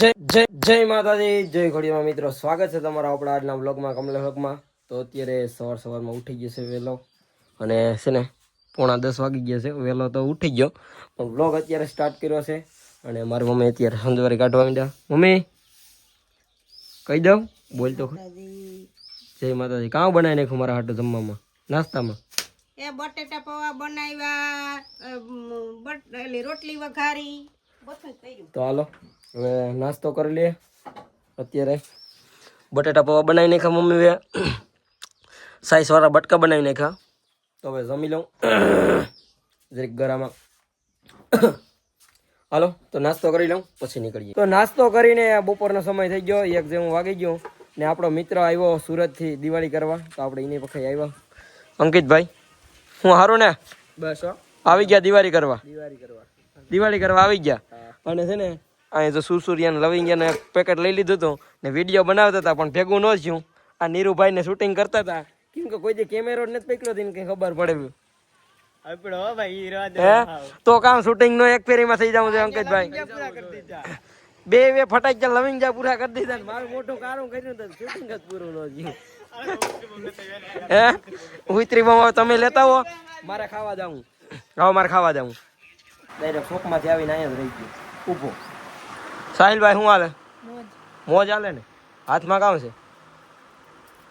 જય જય જય માતાજી જય ઘડીમાં મિત્રો. સ્વાગત છે તમારા આપણા આજના બ્લોગમાં કમલે વ્લોગમાં. તો અત્યારે સવાર સવારમાં ઉઠી ગયો છે વહેલો અને છે ને પોણા દસ વાગી ગયા છે. વહેલો તો ઉઠી ગયો. પણ બ્લોગ અત્યારે સ્ટાર્ટ કર્યો છે. અને મારી મમ્મી અત્યારે સંજવારી કાઢવા માંડ્યા. મમ્મી કહી દઉં? બોલ તો. જય માતાજી. કાં બનાવી નાખ્યું મારા હાટું જમવામાં? નાસ્તામાં? એ બટેટા પૌવા બનાવ્યા રોટલી વઘારી. તો હાલો. હવે નાસ્તો કરી લઈએ. અત્યારે બટેટા પૌવા બનાવી નાખ્યા સાઈઝ સાઈસવાળા બટકા બનાવી નાખ્યા. તો હવે જમી લઉં. જરીક ગરામાં. હાલો તો નાસ્તો કરી લઉં પછી નીકળીએ. તો નાસ્તો કરીને બપોરનો સમય થઈ ગયો. એક જેવું વાગી ગયો. ને આપણો મિત્ર આવ્યો સુરતથી દિવાળી કરવા. તો આપણે એની પખાઈ આવ્યા. અંકિતભાઈ હું હારું ને? બસ આવી ગયા દિવાળી કરવા. દિવાળી કરવા. દિવાળી કરવા આવી ગયા. અને છે ને અહીં તો સુરસુરિયાને લવિંગિયાને પેકેટ લઈ લીધું હતું ને વીડિયો બનાવતા હતા પણ ભેગું ન થયું. આ નીરુભાઈને શૂટિંગ કરતા હતા. કેમ કે કોઈ જે કેમેરો ને નથી પકડ્યો તેને કઈ ખબર પડે તો કામ શૂટિંગ નો એક ફેરીમાં થઈ જવું છે અંકિતભાઈ બે બે ફટાક લવિંગજા પૂરા કરી દીધા મારું મોટું કારું કર્યું તો શૂટિંગ જ પૂરું ન થયું. હે? ઉતરી બમો તમે લેતા હો. મારે ખાવા જાવું હવે મારે ખાવા જાવું ડાયરેક્ટ શોપમાંથી આવીને અહીંયા જ રહી ગયો. ઊભો. સાહિલભાઈ શું હાલે? મોજ. હાલે ને? હાથમાં કામ છે?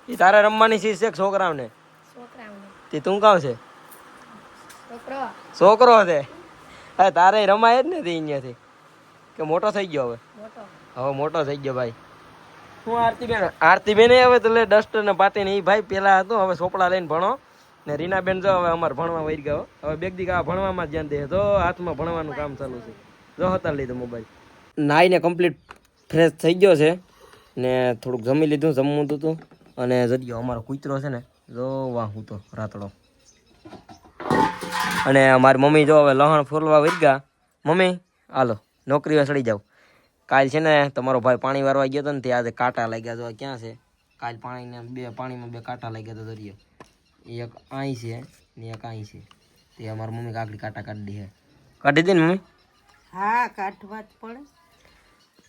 એ તારે રમવાની ચીજ છે છોકરાઓને? તે તું કામ છે? છોકરો. છે? અરે તારે રમાય જ નથી અહીંયાથી કે મોટો થઈ ગયો હવે? હવે મોટો થઈ ગયો ભાઈ. શું આરતીબેન આરતીબેન હવે તો લે ડસ્ટ ને પાટી ને એ ભાઈ પેલા હતો હવે ચોપડા લઈને ભણો. ને રીનાબેન જો હવે અમારે ભણવા વહી ગયો હવે બેગ દી આ ભણવામાં જ ધ્યાન દે. તો હાથમાં ભણવાનું કામ ચાલુ છે. જો હતા લીધો મોબાઈલ નાઈને કમ્પ્લીટ ફ્રેશ થઈ ગયો છે. ને થોડુંક જમી લીધું, જમવું હતું. અને જગ્યો અમારો કૂતરો છે ને જો વાહ હું તો રાતડો. અને મારી મમ્મી જો હવે લહણ ફોરવા વહી ગયા મમ્મી, હાલો, નોકરીએ સડી જાવ. કાલ છે ને તમારો ભાઈ પાણી વારવા ગયો હતો ને તે કાંટા લાગ્યા તો ક્યાં છે? કાલ પાણીને બે, પાણીમાં બે કાંટા લાગ્યા તો દરિયો એક અહીં છે ને એક અહીં છે. તે અમારી મમ્મી કાકડી કાંટા કાઢી દે કાઢી દે ને મમ્મી? હા, કાઢવા જ પડે.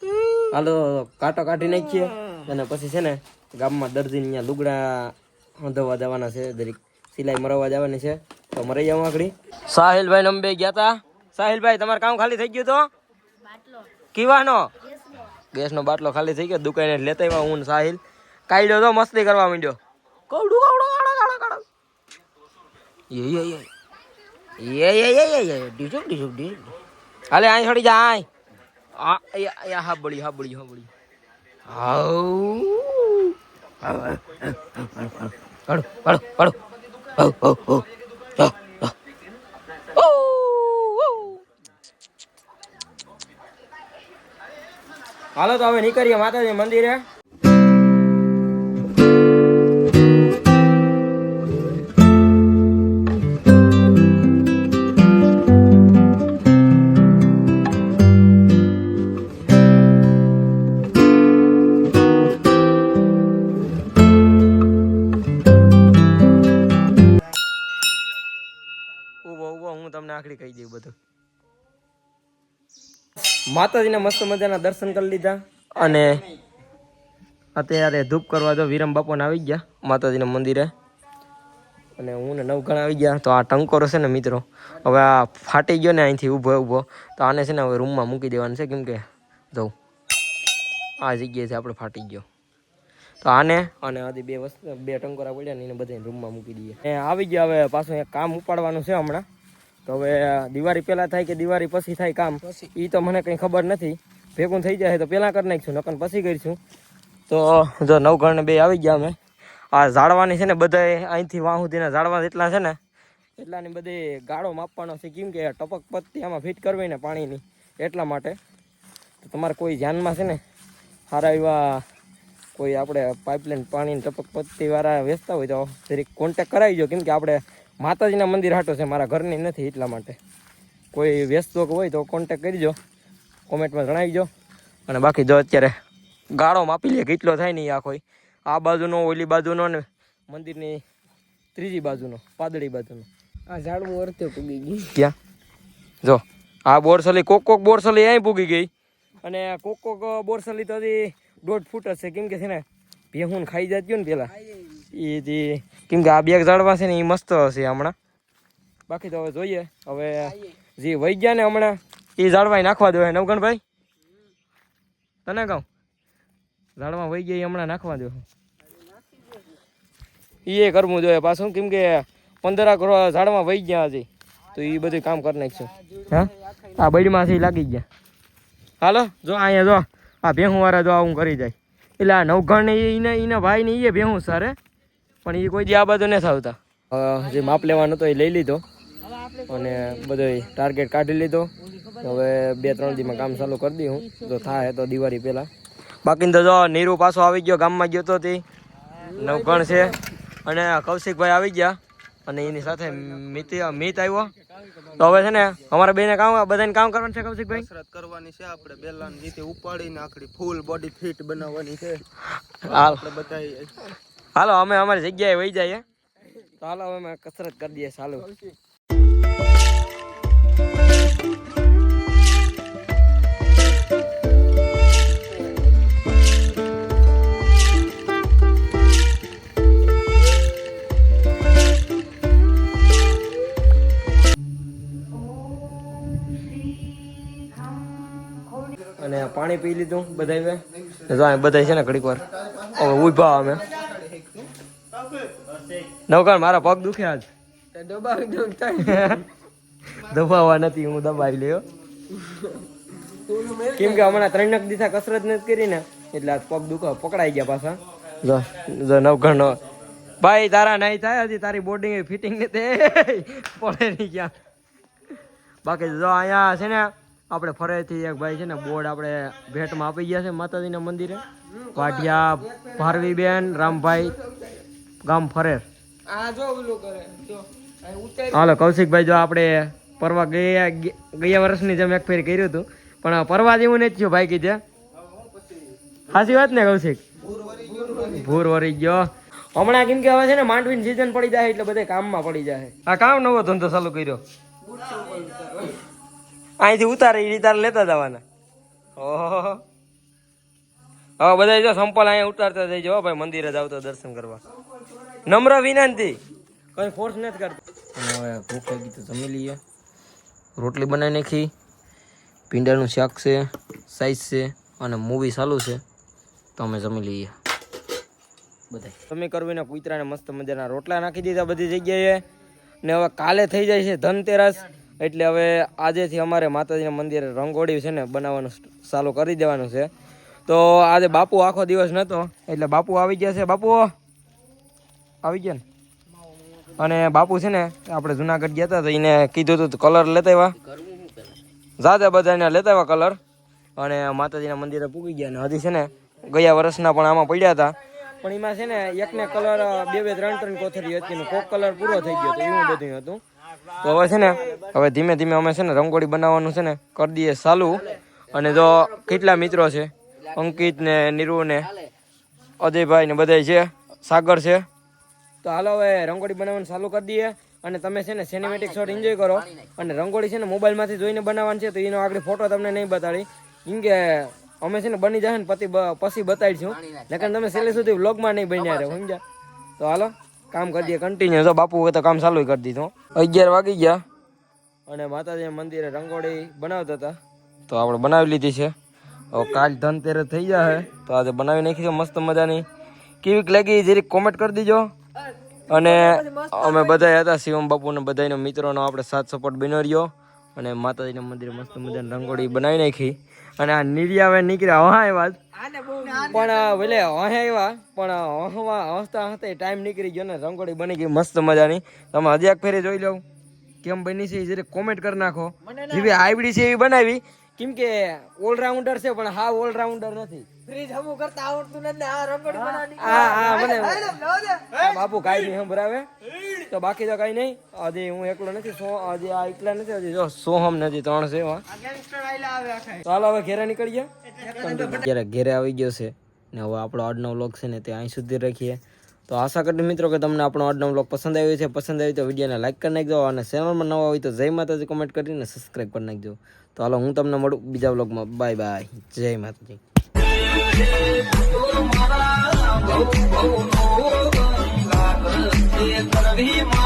હાલો કાંટો કાઢી નાખીએ અને પછી છે ને ગામમાં દર્દીને અહીંયા લુગડા ધોવા દેવાના છે દરેક સિલાઈ મરવા જવાની છે તો મરી જાઉં આગળી સાહિલભાઈ નંબે ગયા હતા સાહિલભાઈ તમારે કામ ખાલી થઈ ગયું તો કીવાનો ગેસ નો બાટલો ખાલી થઈ ગયો દુકાને લેતા આવ્યા હું સાહિલ કાઢ્યો તો મસ્તી કરવા માંડ્યો કવડું કવડો કાળો કાળો કાળો યે યે યે યે યે યે ડીજુક ડીજુક ડીજુક હાલે અહીં છોડી જા આય આ આ હા બળી હા બળી હા બળી પડો પડો પડો હો. હાલો, તો હવે નીકળીએ માતાજી મંદિરે. હું કહી દઉં બધું. માતાજીના મસ્ત મજાના દર્શન કરી લીધા. અને અત્યારે ધૂપ કરવા જો વિરમ બાપોને આવી ગયા, માતાજીના મંદિરે. અને હું ને નવઘણ આવી ગયા, તો આ ટંકોરો છે ને મિત્રો, હવે આ ફાટી ગયો ને અહીંથી ઊભો ઊભો. તો આને છે ને હવે રૂમમાં મૂકી દેવાનું છે, કેમ કે જવું આ જગ્યાએથી આપણે ફાટી ગયો. તો આને અને આથી બે વસ્તુ, બે ટંકોરા પડ્યા ને એને બધાને રૂમમાં મૂકી દઈએ. આવી ગયા હવે પાછું એક કામ ઉપાડવાનું છે હમણાં. તો હવે દિવાળી પહેલાં થાય કે દિવાળી પછી થાય કામ? એ તો મને કંઈ ખબર નથી. ભેગું થઈ જાય તો પહેલાં કરી નાખીશું નકર પછી કરીશું. તો જો નવઘણ બે આવી ગયા અમે. આ ઝાડવાની છે ને બધાય અહીંથી વાહ સુધીના ઝાડવા જેટલા છે ને એટલાની બધી ગાળો માપવાનો છે. કેમ કે ટપક પત્તી આમાં ફિટ કરવી ને પાણીની એટલા માટે. તો તમારે કોઈ ધ્યાનમાં છે ને સારા એવા કોઈ આપણે પાઇપલાઇન પાણીની ટપક પત્તીવાળા વેચતા હોય તો જરીક કોન્ટેક કરાવીજો કેમ કે આપણે માતાજીના મંદિર હાટો છે મારા ઘરની નથી એટલા માટે. કોઈ વ્યસ્તો હોય તો કોન્ટેક કરજો કોમેન્ટમાં જણાવીજો અને બાકી જો અત્યારે ગાળો માપી લે કેટલો થાય નહીં આ આખો આ બાજુનો ઓલી બાજુનો ને મંદિરની ત્રીજી બાજુનો પાદળી બાજુનો. આ ઝાડવું અર્થે પૂગી ગયું. ક્યાં? જો આ બોરસલી કોક કોક બોરસલી અહીં પૂગી ગઈ. અને કોક કોક બોરસલી તો હજી દોઢ ફૂટ જ છે. કેમ કે છે ને ભેહું ખાઈ જતી ને પેલા. એ કેમ કે આ બે ઝાડવા છે ને એ મસ્ત હશે હમણાં. બાકી તો હવે જોઈએ. હવે જે વહી ગયા ને હમણાં એ ઝાડવા નાખવા દેવાય નવગણભાઈ? તને કહું? ઝાડવા વહી ગયા એ હમણાં નાખવા દો એ કરવું જોઈએ પાછું, કેમ કે પંદરાક ઝાડમાં વહી ગયા હજી. તો એ બધું કામ કરી નાખશું. હા? આ બૈડમાંથી લાગી ગયા. હાલો, જો અહીંયા જો, આ ભેહું વાળા જો આવું કરી જાય. એટલે આ નવઘણ ને એને એના ભાઈ ને એ ભેહું સારે. પણ એ કોઈ દી આ બધું નથી આવતા. જે માપ લેવાનો હતો એ લઈ લીધો અને બધો ટાર્ગેટ કાઢી લીધો. હવે બે ત્રણ દીમાં કામ ચાલુ કરી દઉં જો થાય તો દિવાળી પહેલાં. બાકી તો જો નીરુ પાછો આવી ગયો ગામમાં ગયો તો તે. નવગણ છે. અને કૌશિકભાઈ આવી ગયા. અને એની સાથે મિત મિત આવ્યો. તો હવે છે ને અમારા બેને કામ બધાને કામ કરવાનું છે કૌશિકભાઈ? કસરત કરવાની છે આપણે બેલાની નીચે ઉપાડીને આખડી ફૂલ બોડી ફિટ બનાવવાની છે. આપણે બધા હાલો અમે અમારી જગ્યાએ વહી જઈએ. તો હાલો અમે કસરત કરી દઈએ ચાલુ. અને પાણી પી લીધું બધા બધા છે ને ઘડીક વાર. હવે ઊભા અમે. નવકાણ મારા પગ દુખે આજ. દબાવવા નથી હું દબાવી લ્યો. કેમ કે હમણાં ત્રણ નક દિશા કસરત નથી કરી ને એટલે આજ પગ દુખો પકડાઈ ગયા પાછા. જો જો નવઘણ નો ભાઈ તારા નહીં થાય હજી તારી બોર્ડિંગ ફિટિંગ ને તે પડે નહીં ક્યાં. બાકી જો અહીંયા છે ને આપણે ફરેથી એક ભાઈ છે ને બોર્ડ આપણે ભેટમાં આપી ગયા છે માતાજીના મંદિરે. વાઢિયા ભારવીબેન રામભાઈ ગામ ફરેર. હાલો, કૌશિકભાઈ, જો આપણે પરવા ગયા ગયા વર્ષની જેમ એક ફેર કર્યું હતું. પણ પરવા જેવું નથી થયું, ભાઈ કીધે. સાચી વાત ને, કૌશિક? ભૂર વરી ગયો. હમણાં કેમ કે હવે છે ને, માંડવીની સિઝન પડી જાય, એટલે બધે કામમાં પડી જાય. આ કામ નવો ધંધો ચાલુ કર્યો. અહીંથી ઉતારે એ તારે લેતા જવાના. ઓહો. હવે બધા જો સંપલ અહીંયા ઉતારતા જઈજો ભાઈ, મંદિરે જ આવતો દર્શન કરવા. નમ્ર વિનંતી. કઈ ફોર્સ નથી કરતો. હવે ભૂખ લાગી તો જમી લઈએ. રોટલી બનાવી નાખી. ભીંડાનું શાક છે સાઈઝ છે અને મૂવી ચાલુ છે. તો અમે જમી લઈએ. બધા તમે કરવીને કૂતરાને મસ્ત મજાના રોટલા નાખી દીધા બધી જગ્યાએ. ને હવે કાલે થઈ જાય છે ધનતેરસ. એટલે હવે આજેથી અમારે માતાજીના મંદિરે રંગોળી છે ને બનાવવાનું ચાલુ કરી દેવાનું છે. તો આજે બાપુ આખો દિવસ નહોતો એટલે બાપુ આવી ગયા છે. બાપુ આવી ગયા ને? અને બાપુ છે ને, આપણે જુનાગઢ ગયા હતા તો એને કીધું હતું કલર લેતા આવ્યા. જાતે બધાને લેતા આવ્યા કલર અને માતાજીના મંદિરે પૂગી ગયા ને હજી છે ને, ગયા વર્ષના પણ આમાં પડ્યા હતા. પણ એમાં છે ને, એકને કલર બે બે, ત્રણ ત્રણ કોથરી હતી કોક કલર પૂરો થઈ ગયો તો એવું બધું હતું. તો હવે છે ને, હવે ધીમે ધીમે અમે છે ને રંગોળી બનાવવાનું છે ને, કરી દઈએ ચાલુ. અને જો કેટલા મિત્રો છે? અંકિત ને નીરુ ને અજયભાઈ ને બધા છે, સાગર છે. તો હાલો હવે રંગોળી બનાવવાનું ચાલુ કરી દઈએ અને તમે છે ને સિનેમેટિક શોટ એન્જોય કરો. અને રંગોળી છે ને મોબાઈલમાંથી જોઈને બનાવવાની છે, તો એનો આગળ ફોટો તમને નહીં બતાડી. કેમ કે અમે છે ને બની જાય ને પછી પછી બતાડીશું. નકર તમે છેલ્લે સુધી વ્લોગમાં નહીં બન્યા રહો, સમજ્યા? તો હાલો, કામ કરી દઈએ કન્ટિન્યુ તો બાપુ તો કામ ચાલુ કરી દીધું. અગિયાર વાગી ગયા. અને માતાજી મંદિરે રંગોળી બનાવતા હતા. તો આપણે બનાવી લીધી છે. હવે કાલ ધનતેરસ થઈ જાય તો આજે બનાવી નાખી છે, મસ્ત મજાની. કેવીક લાગી જરીક કોમેન્ટ કરી દીજો. અને અમે બધા હતા શિવમ બાપુ ને બધાનો મિત્રોનો આપણે સાથ સપોર્ટ બન્યો રહ્યો. અને માતાજીના મંદિરે મસ્ત મજાની રંગોળી બનાવી નાખી. અને આ નિર્યાવે નીકળ્યા હા એવા પણ ભલે હે આવ્યા પણ હવા હસતા હસતા ટાઈમ નીકળી ગયો ને રંગોળી બની ગઈ મસ્ત મજાની. તમે હજી એક ફેરી જોઈ લઉં કેમ બની છે એ જરીક કોમેન્ટ કરી નાખો. જેવી આવડી છે એવી બનાવી. કેમ કે ઓલરાઉન્ડર છે પણ હા ઓલરાઉન્ડર નથી. ફ્રીજ હમું કરતા આવડતું નથી આ રંગોળી બનાવવાની. હા હા મને બાપુ કાંઈ નહીં સંભળાવે. તો બાકી તો કાંઈ નહીં. હજી હું એકલો નથી સો હજી આ એકલા નથી હજી જો સોહમ નથી ત્રણ છે હા. ચાલો હવે ઘેરે નીકળી ગયા? અત્યારે ઘેરે આવી ગયો છે ને હવે આપણો આજનો વ્લોગ છે ને તે અહીં સુધી રાખીએ. તો આશા કરી મિત્રો કે તમને આપણો આજનો બ્લોગ પસંદ આવ્યો છે. પસંદ આવ્યો તો વિડીયોને લાઈક કરી નાખજો અને ચેનલમાં નવા હોય તો જય માતાજી કમેન્ટ કરીને સબસ્ક્રાઈબ કરી નાખજો. તો હાલો હું તમને મળું બીજા બ્લોગમાં બાય બાય જય માતાજી. મારા બહુ બહુ કરવી